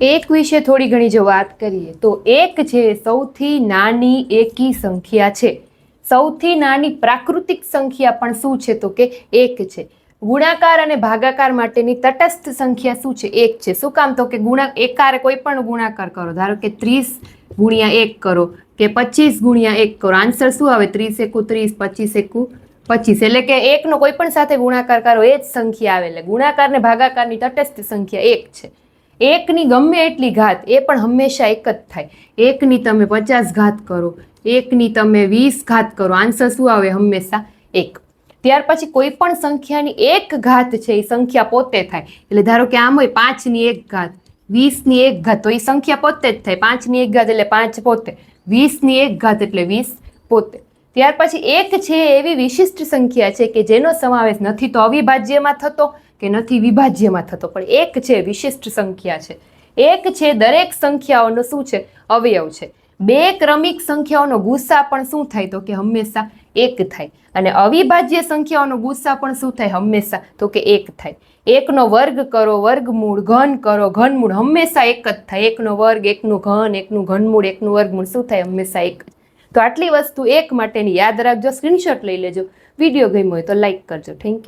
એક વિશે થોડી ઘણી જો વાત કરીએ, તો એક છે સૌથી નાની એકી સંખ્યા છે. સૌથી નાની પ્રાકૃતિક સંખ્યા પણ શું છે? તો કે એક છે. ગુણાકાર અને ભાગાકાર માટેની તટસ્થ સંખ્યા શું છે? એક છે. શું કામ? તો કે ગુણા, એકારે કોઈ પણ ગુણાકાર કરો. ધારો કે ત્રીસ ગુણ્યા એક કરો, કે પચીસ ગુણ્યા એક કરો. આન્સર શું આવે? ત્રીસ એકુ ત્રીસ, પચીસ એકુ પચીસ. એટલે કે એકનો કોઈ પણ સાથે ગુણાકાર કરો, એ જ સંખ્યા આવે. એટલે ગુણાકાર ને ભાગાકારની તટસ્થ સંખ્યા એક છે. એકની ગમે એટલી ઘાત, એ પણ હંમેશા એક જ થાય. એકની તમે પચાસ ઘાત કરો, એકની તમે વીસ ઘાત કરો, આન્સર શું આવે હંમેશા? એક. ત્યાર પછી કોઈ પણ સંખ્યાની એક ઘાત છે, એ સંખ્યા પોતે થાય. એટલે ધારો કે આમ હોય પાંચની એક ઘાત, વીસની એક ઘાત, તો એ સંખ્યા પોતે જ થાય. પાંચની એક ઘાત એટલે પાંચ પોતે, વીસની એક ઘાત એટલે વીસ પોતે. ત્યાર પછી એક છે એવી વિશિષ્ટ સંખ્યા છે કે જેનો સમાવેશ નથી તો અવિભાજ્યમાં થતો કે નથી વિભાજ્યમાં થતો. પણ એક છે વિશિષ્ટ સંખ્યા છે. એક છે દરેક સંખ્યાઓનો શું છે? અવયવ છે. બે ક્રમિક સંખ્યાઓનો ગુસ્સા પણ શું થાય? તો કે હંમેશા એક થાય. અને અવિભાજ્ય સંખ્યાઓનો ગુસ્સા પણ શું થાય? હંમેશા. તો કે એક થાય. એકનો વર્ગ કરો, વર્ગમૂળ, ઘન કરો, ઘનમૂળ હંમેશા એક જ થાય. એકનો વર્ગ, એકનું ઘન, એકનું ઘનમૂળ, એકનું વર્ગમૂળ શું થાય? હંમેશા એક જ તો આટલી વસ્તુ એક માટેની યાદ રાખજો સ્ક્રીનશોટ લઈ લેજો. વીડિયો ગમ્યો હોય તો લાઈક કરજો. Thank you